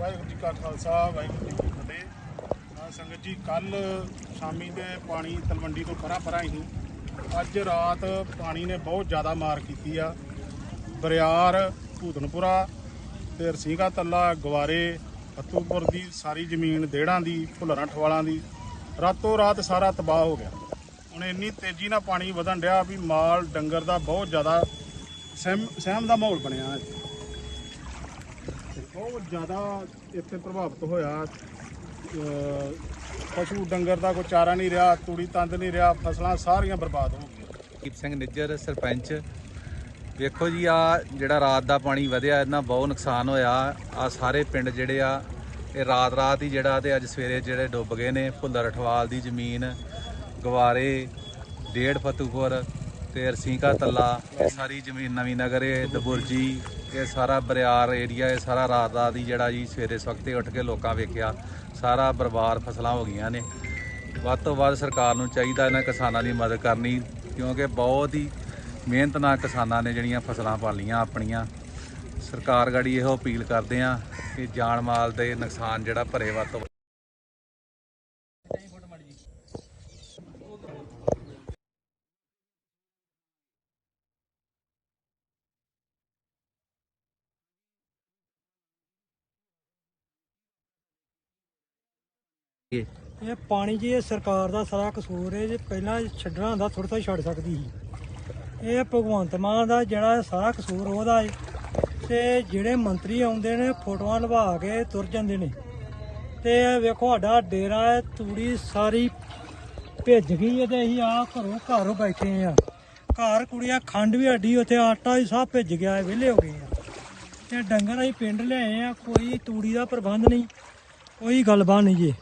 ਵਾਹਿਗੁਰੂ ਜੀ ਕਾ ਖਾਲਸਾ, ਵਾਹਿਗੁਰੂ ਜੀ ਕੀ ਫਤਿਹ। ਸੰਗਤ ਜੀ ਕੱਲ ਸ਼ਾਮੀ ਦੇ ਪਾਣੀ ਤਲਵੰਡੀ ਤੋਂ ਪਰਾਂ ਪਰਾਂ ਹੀ ਅੱਜ ਰਾਤ ਪਾਣੀ ਨੇ ਬਹੁਤ ਜ਼ਿਆਦਾ ਮਾਰ ਕੀਤੀ ਆ। ਬਰਿਆਰ ਭੂਤਨਪੁਰਾ ਤੇ ਰਸੀਗਾ ਤੱਲਾ ਗਵਾਰੇ ਫਤੂਪੁਰ ਦੀ ਸਾਰੀ ਜ਼ਮੀਨ, ਦੇੜਾਂ ਦੀ, ਭੁੱਲਰਾਂ ਠਵਾਲਾਂ ਦੀ, ਰਾਤੋਂ ਰਾਤ ਸਾਰਾ ਤਬਾਹ ਹੋ ਗਿਆ। ਹੁਣ ਇੰਨੀ ਤੇਜ਼ੀ ਨਾਲ ਪਾਣੀ ਵਧਣ ਡਿਆ ਵੀ ਮਾਲ, ਡੰਗਰ ਦਾ ਬਹੁਤ ਜ਼ਿਆਦਾ ਸਹਿਮ ਸਹਿਮ ਦਾ ਮਾਹੌਲ ਬਣਿਆ ਹੈ ਬਹੁਤ ਜ਼ਿਆਦਾ ਇੱਥੇ ਪ੍ਰਭਾਵਿਤ ਹੋਇਆ। ਅਹ ਪਸ਼ੂ ਡੰਗਰ ਦਾ ਕੋਈ ਚਾਰਾ ਨਹੀਂ ਰਿਹਾ, ਤੂੜੀ ਤੰਦ ਨਹੀਂ ਰਿਹਾ, ਫਸਲਾਂ ਸਾਰੀਆਂ ਬਰਬਾਦ ਹੋ ਗਈਆਂ। ਦੀਪ ਸਿੰਘ ਨਿੱਜਰ, ਸਰਪੰਚ। ਵੇਖੋ ਜੀ, ਆ ਜਿਹੜਾ ਰਾਤ ਦਾ ਪਾਣੀ ਵਧਿਆ ਇਹਨਾਂ ਬਹੁਤ ਨੁਕਸਾਨ ਹੋਇਆ। ਆ ਸਾਰੇ ਪਿੰਡ ਜਿਹੜੇ ਆ, ਇਹ ਰਾਤ ਰਾਤ ਹੀ ਜਿਹੜਾ ਤੇ ਅੱਜ ਸਵੇਰੇ ਜਿਹੜੇ ਡੁੱਬ ਗਏ ਨੇ। ਭੁੱਲਰ ਅਠਵਾਲ ਦੀ ਜ਼ਮੀਨ, ਗਵਾਰੇ, ਡੇਢ ਫਤੂਪੁਰ ਤੇ ਰਸੀਕਾ ਤੱਲਾ ਇਹ ਸਾਰੀ ਜ਼ਮੀਨ ਨਵੀਂ ਨਗਰ, ਇਹ ਦਬੁਰਜੀ, ਇਹ ਸਾਰਾ ਬਰਿਆਰ ਏਰੀਆ ਇਹ ਸਾਰਾ ਰਾਤ ਰਾਤ ਹੀ ਜਿਹੜਾ ਜੀ ਸਵੇਰੇ ਸਵਖਤੇ ਉੱਠ ਕੇ ਲੋਕਾਂ ਵੇਖਿਆ, ਸਾਰਾ ਬਰਬਾਦ ਫਸਲਾਂ ਹੋ ਗਈਆਂ ਨੇ। ਵੱਧ ਤੋਂ ਵੱਧ ਸਰਕਾਰ ਨੂੰ ਚਾਹੀਦਾ ਇਹਨਾਂ ਕਿਸਾਨਾਂ ਦੀ ਮਦਦ ਕਰਨੀ, ਕਿਉਂਕਿ ਬਹੁਤ ਹੀ ਮਿਹਨਤ ਨਾਲ ਕਿਸਾਨਾਂ ਨੇ ਜਿਹੜੀਆਂ ਫਸਲਾਂ ਪਾਲੀਆਂ ਆਪਣੀਆਂ। ਸਰਕਾਰ ਗਾੜੀ ਇਹੋ ਅਪੀਲ ਕਰਦੇ ਆ ਕਿ ਜਾਨ ਮਾਲ ਦੇ ਨੁਕਸਾਨ ਜਿਹੜਾ ਭਰੇ ਵੱਧ ਤੋਂ ਵੱਧ ਇਹ ਪਾਣੀ ਜੀ, ਇਹ ਸਰਕਾਰ ਦਾ ਸਾਰਾ ਕਸੂਰ ਹੈ, ਜੇ ਪਹਿਲਾਂ ਛੱਡਣਾ ਹੁੰਦਾ ਥੋੜਾ ਥੋੜਾ ਛੱਡ ਸਕਦੀ ਸੀ। ਇਹ ਭਗਵੰਤ ਮਾਨ ਦਾ ਜਿਹੜਾ ਸਾਰਾ ਕਸੂਰ, ਉਹਦਾ ਹੈ ਤੇ ਜਿਹੜੇ ਮੰਤਰੀ ਆਉਂਦੇ ਨੇ, ਫੋਟੋਆਂ ਲਵਾ ਕੇ ਤੁਰ ਜਾਂਦੇ ਨੇ। ਤੇ ਵੇਖੋ, ਸਾਡਾ ਡੇਰਾ ਹੈ ਤੂੜੀ ਸਾਰੀ ਭਿੱਜ ਗਈ ਹੈ ਤੇ ਅਸੀਂ ਆ ਘਰੋਂ ਘਰ ਬੈਠੇ ਆ ਘਰ ਕੁੜੀਆਂ, ਖੰਡ ਵੀ ਹੱਡੀ ਉੱਥੇ, ਆਟਾ ਹੀ ਸਭ ਭਿੱਜ ਗਿਆ ਹੈ, ਵਿਹਲੇ ਹੋ ਗਏ ਆ ਤੇ ਡੰਗਰ ਅਸੀਂ ਪਿੰਡ ਲਿਆਏ ਆ ਕੋਈ ਤੂੜੀ ਦਾ ਪ੍ਰਬੰਧ ਨਹੀਂ, ਕੋਈ ਗੱਲਬਾਤ ਨਹੀਂ ਜੀ।